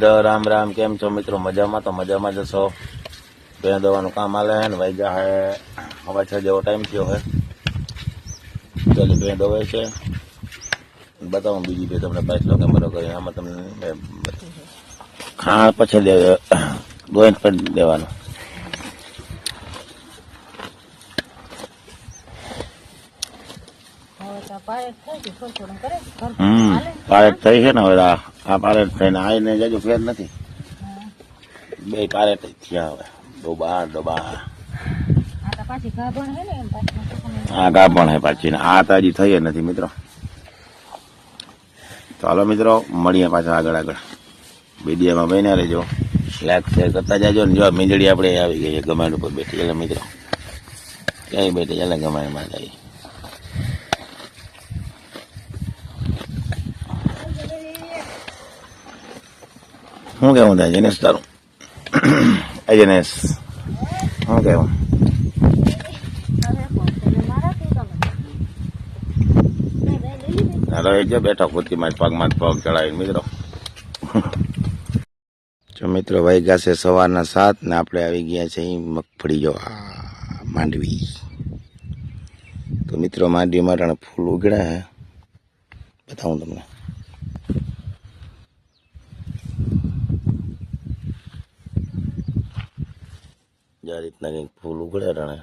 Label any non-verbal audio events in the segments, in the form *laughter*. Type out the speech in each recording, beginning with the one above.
મુરલીધર રામ રામ કેમ છો મિત્રો? મજામાં? તો મજામાં જશો બે દવાનું કામ આલે ને? વાગ્યા હે. હવા છ જેવો ટાઈમ થયો હે. ચાલી બે દવે છે. બતાવું બીજી બે તમને પાછલો કેમેરો કરી આમાં તમને ખાણ પછી દે ગોઈન પણ દેવાનું. હમ પારેટ થઈ છે ને હવે આ પારેટ થઈને આવીને જજો ફેર નથી. બે પારેટ થયા હવે. ડોબા ડોબા હા ગા પણ હે પાછી આ તાજી થઈ નથી મિત્રો. ચાલો મિત્રો મળીએ પાછા આગળ આગળ. વિડીયોમાં બન્યા રહેજો. લાઈક શેર કરતા જાજો ને જો મીંદડી આપણે આવી ગઈ છે ગમાડ ઉપર બેઠી. એટલે મિત્રો ક્યાંય બેઠી? ચાલે ગમાડમાં જાય શું કેવું થાય જનેશ તારું જનેશ શું કેવું હાલો એ જો બેઠો જ પગમાં પગ ચડાવીને મિત્રો જો મિત્રો ભાઈ છે સવારના સાત ને આપણે આવી ગયા છે મગફળી જો માંડવી. તો મિત્રો માંડવી મારા ફૂલ ઉગડ્યા બતાવું તમને. જે રીતના કંઈક ફૂલ ઉગડ્યા રણે.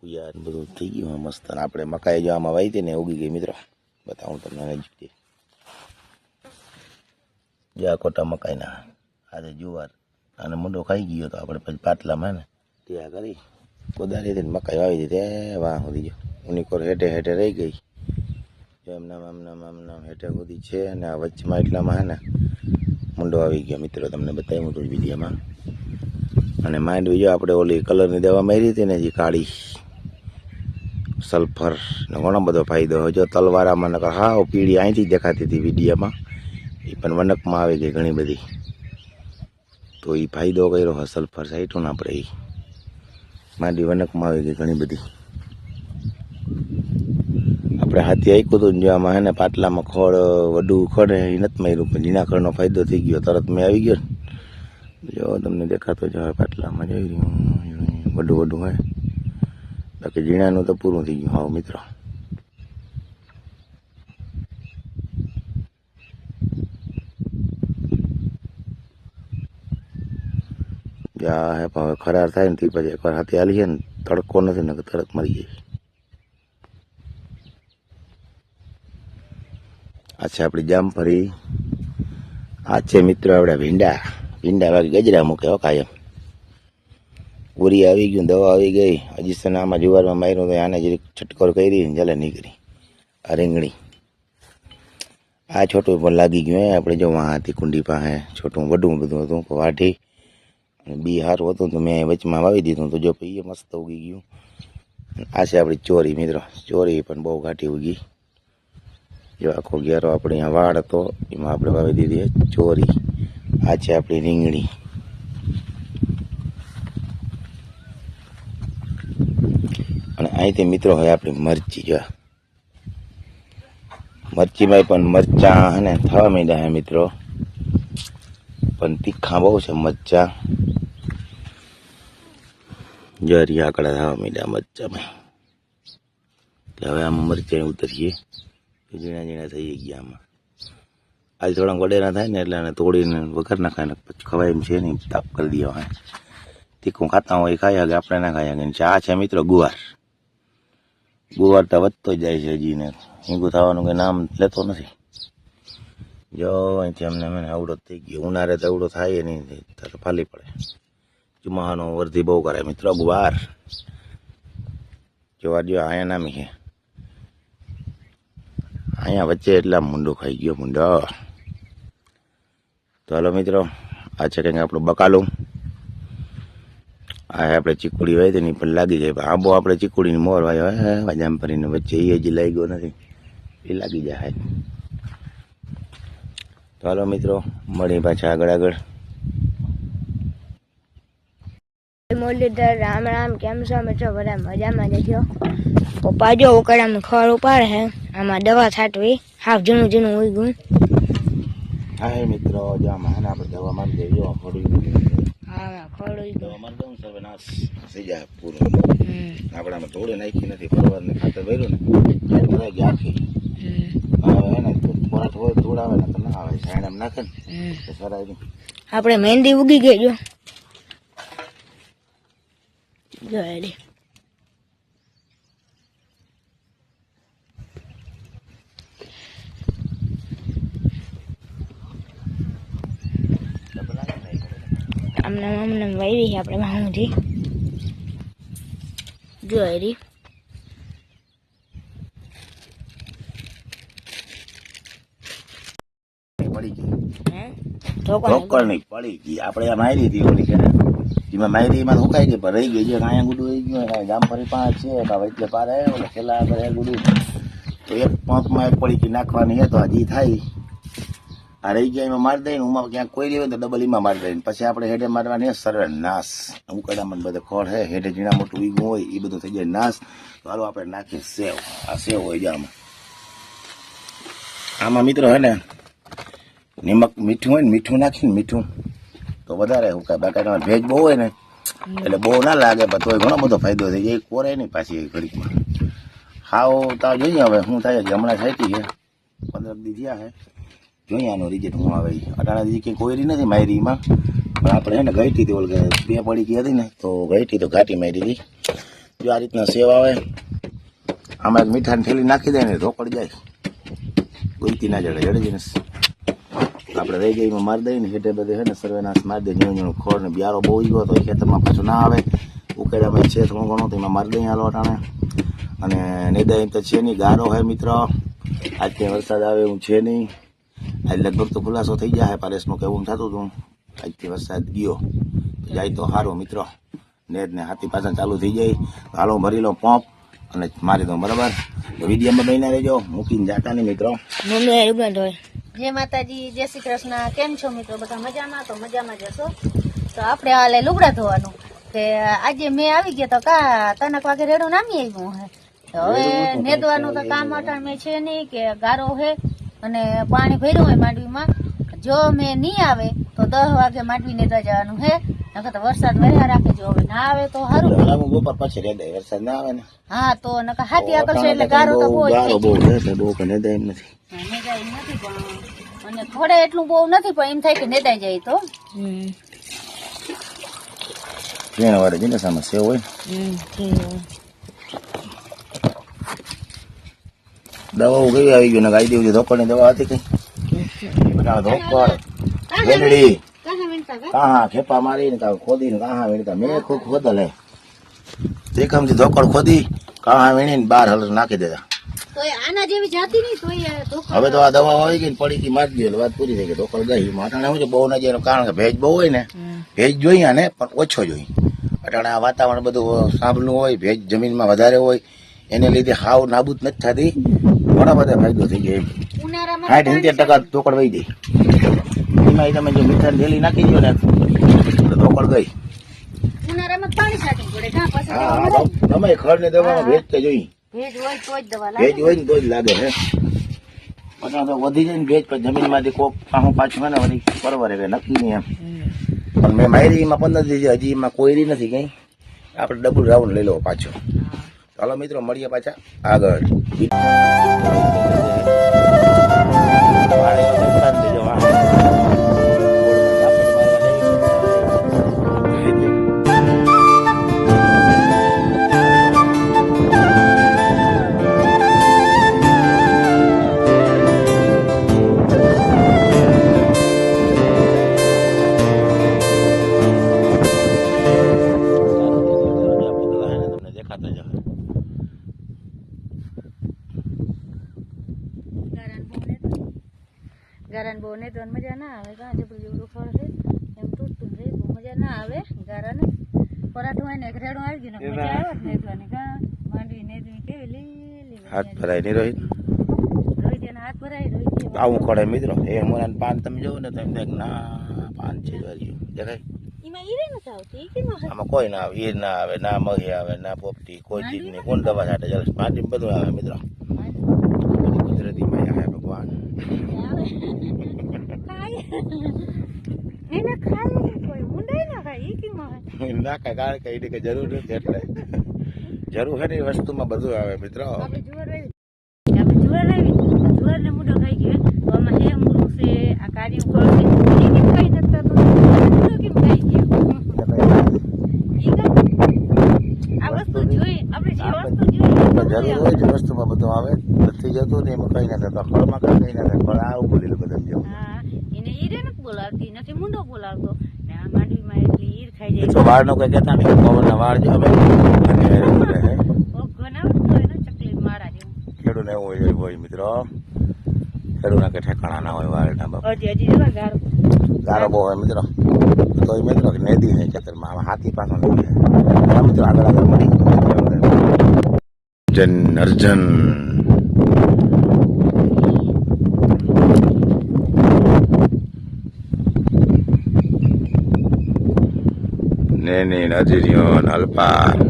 કુયાર બધું થઈ ગયું મસ્ત. આપણે મકાઈ જો આમાં વાવી હતી ને ઉગી ગઈ મિત્રો. બતાવું તમને નજીકથી જે આ કોટા મકાઈના. આજે જુવાર. અને મુંડો ખાઈ ગયો તો આપણે પછી પાટલામાં ને ત્યાં કરી. ને મકાઈ વાવી દીધી. એ વાહ સુધી ગયો. ઉનીકોર હેઠે હેઠે રહી ગઈ. જો એમનામ આમનામ હેઠે સુધી છે. અને આ વચ્ચેમાં એટલામાં હે ને મુંડો આવી ગયો મિત્રો. તમને બતાવ્યું હતું વિડીયોમાં. અને માંડવી જો આપણે ઓલી કલરની દવા મારી હતી ને જે કાળી સલ્ફર ઘણો બધો ફાયદો હોય. જો તલવારામાં નકર હા પીળી અહીંથી દેખાતી હતી વિડીયામાં. એ પણ વનકમાં આવી ગઈ ઘણી બધી. તો એ ફાયદો કર્યો હોય સલ્ફર સાઈટોને આપણે એ માંડી વનકમાં આવી ગઈ ઘણી બધી. આપણે હાથી આપ્યું હતું જો આમાં હે ને પાટલામાં ખોળ વડું ખોડે એ નથી માર્યું. પણ જીના ખડનો ફાયદો થઈ ગયો. તરત મેં આવી ગયો ને. જો તમને દેખાતો જ હવે પાટલામાં જોઈ રહ્યું બધું બધું હોય. બાકી ઝીણાનું તો પૂરું થઈ ગયું. હા મિત્રો. જ્યાં હે હવે ખરાર થાય ને તે પછી એકવાર હાથે હાલી છે ને તડકો નથી ને તરત મરી જાય આ છે આપણી જામફળી. આ છે મિત્રો આપણે ભીંડા. ભીંડા વાગે ગજરા મૂકે હો કાયમ ઉરી આવી ગયું દવા આવી ગઈ હજી સનામાં જુવારમાં માર્યું તો આને જરીક છટકોર કરી ને ચાલે નીકળી આ રીંગણી આ છોટું પણ લાગી ગયું હે આપણે જો વાં હતી કુંડી પાસે છોટું વડું બધું હતું પણ વાઢી અને બી સારું હતું તો મેં વચમાં વાવી દીધું તો જો એ મસ્ત ઉગી ગયું આ છે આપણી ચોરી મિત્રો ચોરી પણ બહુ ઘાટી ઉગી જો આખો ઘેરો આપણે અહીંયા વાડ હતો એમાં આપણે વાવી દીધી ચોરી આ છે આપણી રીંગણી. અને અહીંથી મિત્રો હોય આપણી મરચી, જો. મરચીમાં પણ મરચાં અને થવા માંડ્યા હે મિત્રો. પણ તીખા બહુ છે મરચા. જો રિયાકડા થવા માંડ્યા મરચામાં એટલે હવે આમાં મરચાં ઉતરીએ. ઝીણા ઝીણા થઈ ગયા આમાં. આજે થોડા વડેરા થાય ને એટલે એને તોડીને વગર નાખાય ને પછી ખવાય એમ છે ને તાપ કરી દેવા તીખું ખાતા હોય ખાઈ શકે આપણે ના ખાઈ શકે ચા છે મિત્રો ગુવાર. ગુવાર તો વધતો જાય છે હજી ને. હિંગું થવાનું કંઈ નામ લેતો નથી. જો અહીંથી અમને મને અવડો થઈ ગયો. ઉનાળે તો અવડો થાય નહીં ત્યારે ફાલી પડે. ચુમાહાનો વર્ધી બહુ કરે મિત્રો ગુવાર. જોવા જો અહીંયા નામી છે. અહીંયા વચ્ચે એટલા મુંડો ખાઈ ગયો મુંડો. તો હાલો મિત્રો, આ છે કંઈક આપણું બકાલું. આ આપણે ચીકુડી હોય તેની પણ લાગી જાય. આંબો આપણે ચીકુડીની મોર વાયો હોય વાજામ ફરીને વચ્ચે એ હજી લઈ ગયો નથી. એ લાગી જાય. તો હાલો મિત્રો મળી પાછા આગળ આગળ. મુરલીધર, રામ રામ, કેમ છો? મિત્રો બધા મજામાં જશો પપ્પા જો ઉકળામાં ખર ઉપાડે આમાં દવા છાંટવી હાફ જૂનું જૂનું ઉઈ ગયું. હાય મિત્રો જો આમાં આપણે દવા મારી દેવી થોડી હા ખોડું દવા મારી દઉં સર્વનાશ થઈ જાય પૂરો. હમ. આપણે આમાં તોડે નાખી નથી પરવાર ને ખાતર ભર્યું ને એ ભરાઈ ગઈ આખી હમ. હવે હે ને થોડા હોય તોડાવે ને તો ના આવે. સાઈડ એમ નાખે ને તો સરાય નહીં. આપણે મહેંદી ઉગી ગઈ જો. જો એડી આમને અમને વાવી છે આપણે વાહુથી જો હરી પડી નહીં ગઈ. આપણે આ મારી હતી ઓલી કે એમાં મારી એમાં સુકાઈ ગઈ પણ રહી ગઈ. છે કાંઈ ગુડું રહી ગયું. કાંઈ પાંચ છે. કાંઈ પારે ઓલે ગુડું. તો એક પંપમાં એક પડી ગઈ નાખવાની હે તો હજી થાય. આ રહી ગયા એમાં મારી દઈને, ઉમાં ક્યાંક કોઈ લેવે તો ડબલ એમાં મારી દઈને. પછી આપણે હેડે મારવાની હે સર્વે નાશ. ઉકડામાં બધે ખોળ હે. હેડે ઝીણા મોટું વીગું હોય એ બધું થઈ જાય નાશ. તો હાલો આપણે નાખીએ સેવ. આ સેવ હોય જાય આમાં. આમાં મિત્રો હે ને, નિમક મીઠું હોય ને, મીઠું નાખીને મીઠું. તો વધારે હું કાંઈ બાકી ભેજ બહુ હોય ને, એટલે બહુ ના લાગે, પણ તોય ઘણો બધો ફાયદો થઈ જાય કોરે નહીં પાછી એ ઘડીકમાં. હાવ તાવ જોઈએ હવે શું થાય હમણાં થઈ ગઈ છે. પંદર દી થયા છે. જોઈએ આનું રિઝલ્ટ હું આવે અટાણાથી કંઈ કોયરી નથી માયરીમાં પણ આપણે છે ને ગઈટી હતી, ઓલગે બે પડી ગઈ હતી ને, તો ગઈટી તો ઘાટી મારી હતી જો આ રીતના સેવ આવે, આમાં એક મીઠાની થેલી નાખી દે ને રોકડ જાય. ગોઈતી ના જડે જડે જઈને આપણે રહી ગઈ મારી દઈએ ને હેઠે બધે છે ને, સર્વેનાશ મારી દે ઝીણું ઝીણું ખોળ ને બિયારો બહુ ગયો તો ખેતરમાં પાછું ના આવે. ઉકેડામાં છે થોડું ઘણું, તો એમાં મારી દઈએ હાલો અટાણે. અને નેદા તો છે નહીં, ગારો હે મિત્ર. આજ ક્યાંય વરસાદ આવે એવું છે નહીં. આજ લગભગ તો ખુલાસો થઈ જાય પારેશનું કેવું થતું હતું આજથી વરસાદ ગયો જાય તો સારું મિત્રો નેટ ને હાથી પાછા ચાલુ થઈ જાય હાલો ભરી લો પંપ અને મારી દો બરાબર વિડીયોમાં બહીને રહેજો મૂકીને જાતા નહીં મિત્રો જય માતાજી જય શ્રી કૃષ્ણ કેમ છો મિત્રો બધા મજામાં તો મજામાં જશો તો આપણે હાલે લુગડા ધોવાનું કે આજે મેં આવી ગયા તો કા તનક વાગે રેડું નામી આવ્યું હે હવે નેદવાનું તો કામ અટાણ મેં છે નહીં કે ગારો હે અને પાણી ભર્યું હોય માંડવીમાં જો મેં નહીં આવે તો દસ વાગે માંડવી નેતા જવાનું હે. નકર તો વરસાદ વહેલા રાખે જો હવે ના આવે તો સારું બપોર પછી રે દે વરસાદ ના આવે ને. હા તો નકર હાથી છે એટલે ગારો તો બહુ ગારો બહુ છે બહુ કે નેદા એમ નથી. જાય એમ નથી પણ અને થોડે એટલું બહુ નથી પણ એમ થાય કે નેદાઈ જાય તો. હમ. વારે જેને સમસ્યા હોય. હમ ઠીક હોય. દવાઓ કઈ આવી ગયું ગાઈ દેવું ધોકડની દવા હતી કઈ ધોકડ. વેલડી. કાહા ખેપા મારીને કાં ખોદીને કાહા વીણતા. મેં ખૂબ ખોદલ. હે એકમથી કામથી ધોકડ ખોદી કાહા વીણીને બાર હલર નાખી દેતા. હવે તો આ દવા આવી ગઈ પડી ગઈ મારી દીધી વાત પૂરી થઈ ગઈ. ધોકડ ગઈ. માટાણે શું છે? બહુ ના જાય કારણ કે ભેજ બહુ હોય ને ભેજ જોઈએ ને પણ ઓછો જોઈએ અટાણે આ વાતાવરણ બધું સાંભળનું હોય ભેજ જમીનમાં વધારે હોય એને લીધે હાવ નાબૂદ નથી થતી. ઘણા બધા ફાયદો થઈ જાય એમ. સાઠ સિત્તેર ટકા ધોકડ વહી જાય. એમાં તમે જો મીઠા ડેલી નાખી દો ને ધોકડ ગઈ. હા તમે ખડ ને દવામાં ભેજ તો જોઈ. ભેજ હોય ને તો જ લાગે હે. પછી તો વધી જાય ને ભેજ પછી જમીનમાંથી કોક પાછું પાછું હોય ને વળી પરવરે કે નક્કી નહીં એમ. પણ મેં મારી એમાં પંદર દિવસ હજી એમાં કોયરી નથી કઈ આપણે ડબલ રાઉન્ડ લઈ લો પાછો. ચાલો મિત્રો મળીએ પાછા આગળ. તમને બહુ ને તો મજા ના આવે કાં જબરું જબરું છે એમ તૂટતું રહે બહુ મજા ના આવે ગારાને. પરાઠું હોય ને રેડું આવી ગયું ને મજા આવે ને નેદવાની કાં? માંડવી નેદવી કેવી લીલી હાથ ભરાય નહીં રોહિત? રોહિત એના હાથ ભરાય રોહિત આવું ખોડે મિત્રો. એ મોરાન પાન તમે જોવો ને તમે દેખ ના પાન છે દેખાય? આમાં કોઈ ના આવે ઈર ના આવે ના મહી આવે ના પોપટી કોઈ ચીજ નહીં કોણ દવા છાટે ચાલે પાટી બધું આવે મિત્રો. કુદરતી માયા આવે. ભગવાન. આવે એને ખાલી કોઈ ઊંડાઈ ના ખાય ઈ કેમ ના કાંઈ કારણ કે એની કઈ જરૂર નથી એટલે જરૂર વસ્તુમાં બધું આવે મિત્રો. આપણે જુવાર વાવી. આપણે જુવાર વાવી. જુવાર ને મુંડો ખાઈ ગયો તો આમાં હે મૂળું છે આ કાર્યું ફળ છે એ કેમ ખાઈ શકતા તો? કેમ ખાઈ ગયો ઈ કાંઈ? આ વસ્તુ જોઈ આપણે જે વસ્તુ જોઈ એ તો બધું જરૂર હોય વસ્તુમાં બધું આવે નથી જતું ને એમાં કઈ ના થતું ફળમાં કઈ કઈ ના થાય ફળ આવું બોલેલું બધા જેવું. હા એને ઈરે નથી બોલાવતી નથી મુંડો બોલાવતો. ને આ માંડવીમાં એટલી ઈર ખાઈ જાય. તો વાળનો કઈ કહેતા નહીં પવનના વાળ જો હવે અને ચકલી મારા જેવું. ખેડૂને એવું હોય હોય મિત્રો. ખેડૂના કે ઠેકાણા ના હોય વાળના બાપ. હજી હજી જવા ગારો. ગારો બહુ હોય મિત્રો. તો એ મિત્રો કે નદી છે ચક્કરમાં આમાં હાથી પાછો નથી હા મિત્રો આગળ આગળ મળી જન અર્જન. નેની નજરીઓ અલ્પા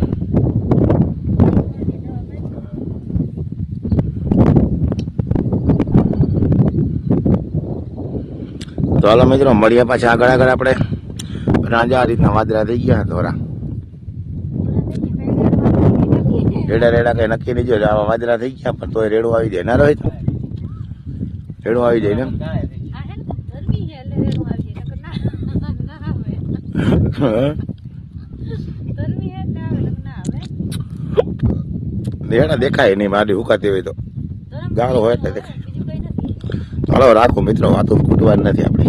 તો હાલો મિત્રો મળીએ પાછા આગળ આગળ આપણે. રાંજા આ રીતના વાદરા થઈ ગયા ધોરા રેડા રેડા કઈ નક્કી નહીં જોયું આવા વાદરા થઈ ગયા પણ તોય રેડું આવી જાય. ના રોહિત રેડું આવી જાય ને? રેડું દેખાય નહીં મારી હુકાતી હોય તો. ગાળો હોય એટલે દેખાય. ચાલો રાખો મિત્રો વાતો ખૂટવાની નથી આપણે.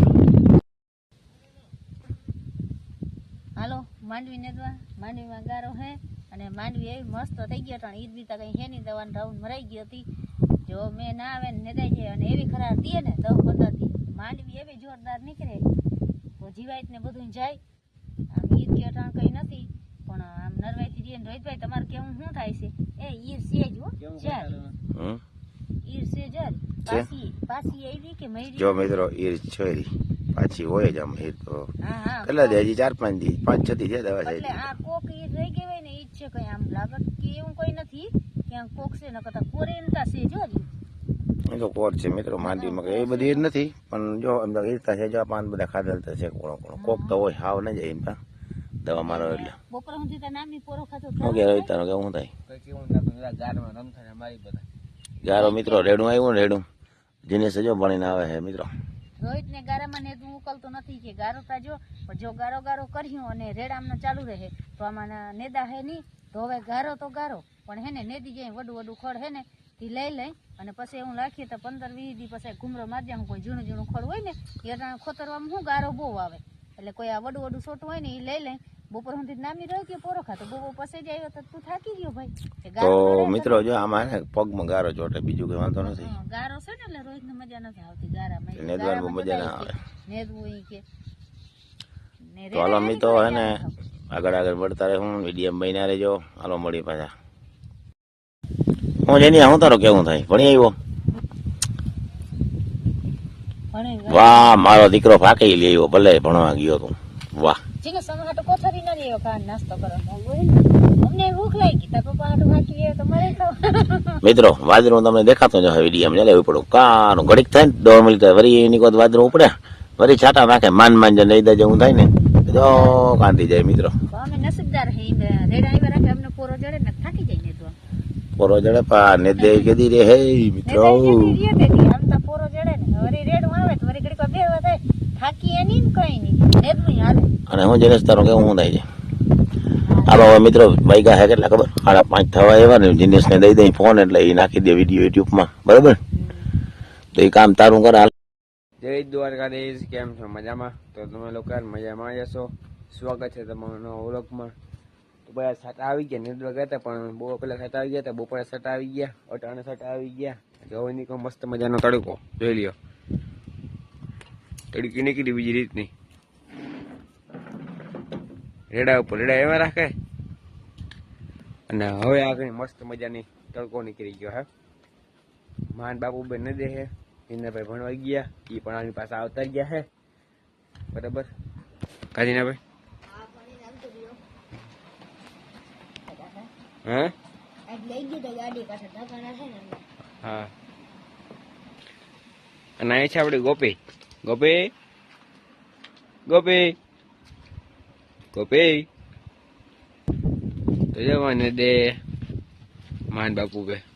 હાલો માંડવી નેદવા. માંડવીમાં ગારો હે અને માંડવી એવી મસ્ત થઈ ગયો પણ ઈદ બીતા કઈ હે નહીં દવાનું રાઉન્ડ મરાઈ ગઈ હતી. જો મેં ના આવે ને નેદાઈ જાય અને એવી ખરાબ દીએ ને દવ પંદર દી. માંડવી એવી જોરદાર નીકળે તો જીવાય ને બધું જાય. આમ ઈદ કે અટાણ કઈ નથી પણ આમ નરવાઈથી જઈએ ને રોહિતભાઈ તમારે કેવું શું થાય છે? એ ઈર છે જ હો જો. મિત્રો એ છોરી પાછી હોય જ આમ એ તો. હા હા કેટલા દે હજી? ચાર પાંચ દી. પાંચ છ દી છે દવા છે આ કોક ઈ રહી ગઈ હોય ને ઈ છે કઈ આમ લાગત કે એવું કોઈ નથી. ક્યાં કોક છે ન કરતા કોરેનતા છે જો. એ તો કોર છે મિત્રો માંડવીમાં કઈ એ બધી ઈર જ નથી. પણ જો તો ઈરતા છે જો પાન બધા ખાધેલ તો છે કોણો કોણો. કોક તો હોય હાવ ન જાય એમ દવા મારો એટલે બપોર સુધી તો નામી પોરો ખાતો હું કે રોહિત તારું કેવું થાય? કઈ કેવું નથી, ગારમાં રમતા ને મારી બધા. ગારો મિત્રો, રેડું આવ્યું રેડું? જીનિસ સજો ભણીને આવે છે, મિત્રો. રોહિત ને ગારામાં ને ઉકલતો નથી કે ગારો તાજો પણ જો ગારો ગારો કર્યો અને રેડામનો ચાલુ રહે, તો આમાં નેદા હે નહીં તો હવે ગારો તો ગારો, પણ હે ને નેદી જાય, વડું વડું ખડ હે ને, તે લઈ લઈ, અને પછી એવું રાખીએ તો પંદર વીસ દી પછી ઘૂમરો મારજે હું કોઈ ઝીણું ઝીણું ખડ હોય ને, એ ખોતરવામાં શું ગારો બહુ આવે. એટલે કોઈ આ વડું વડું છોટું હોય ને એ લઈ લઈ બપોર સુધી નામી રહ્યો કે પોરો ખાતો? બપોર પછી જ આવ્યો તો તું થાકી ગયો ભાઈ. તો મિત્રો જો આમાં પગમાં ગારો ચોટે બીજું કઈ વાંધો નથી. ગારો છે ને એટલે રોહિત મજા નથી આવતી ગારામાં. નેદવામાં મજા ના આવે. નેદવું ઈ કે. તો હાલો મિત્રો હે ને આગળ આગળ बढ़તા રહે હું મીડિયમ બન્યા રહેજો. હાલો મળી પાછા. હું જેની હું તારો કેવું થાય? ભણી આવ્યો? વાહ મારો દીકરો ફાકી આવ્યો ભલે ભણવા ગયો તું. વાહ. જીને સમાટો કોથરી ના લેવો કા નાસ્તો કરો અમને ભૂખ લાગી તા પપ્પા હાટુ લેવો તો મરે ખાવ. *laughs* મિત્રો વાદરો તમને દેખાતો જ હશે વીડિયો માં લેવું પડું કાનું ઘડીક થાય ને દોઢ મિનિટ વરી એની કોઈ વાદરો ઉપડે. વરી છાટા નાખે માન માન જ નહીં દેજે હું થાય ને જો કાંતી જાય મિત્રો. અમે નસીબદાર હે રેડા આવ્યા રાખે અમને પોરો જડે ને થાકી જાય ને તો. પોરો જડે પા ને દે કેદી રે હે મિત્રો આમ તો પોરો જડે ને વરી રેડું આવે તો વરી ઘડીક વાર બેહવા થાય થાકી એની ને કઈ નહીં નેદવું હાલે અને હું જેને તારો કે હું થાય છે હાલો હવે મિત્રો વાગ્યા હે કેટલા ખબર? સાડા પાંચ થવા એવા ને જીનિયસને દઈ દઈ ફોન એટલે એ નાખી દે વીડિયો યુટ્યુબમાં. બરાબર? તો એ કામ તારું કરે હાલ. જય દ્વારકાધીશ કેમ છો? મજામાં? તો તમે લોકો મજામાં જશો સ્વાગત છે તમારો ઓળખમાં તો બધા સાટા આવી ગયા નિર્દવા હતા પણ બહુ પેલા સાટા આવી ગયા હતા બપોરે સટ આવી ગયા અટાણે સટ આવી ગયા. હવે નીકળો મસ્ત મજાનો તડકો. જોઈ લ્યો. તડકી નીકળી બીજી રીતની. રેડા ઉપર, રેડા એવા રાખે. અને હવે આગળ મસ્ત મજાની તડકો નીકળી ગયો, હે. માન બાપુ બેન ન દે હે ભાઈ ભણવા ગયા એ પણ આની પાસે આવતા ગયા હે. બરાબર? કાજીના ભાઈ હે. અને અહીં છે આપણી ગોપી. ગોપી. ગોપી. ગોપી. તો જવાને દે. માન બાપુ બે.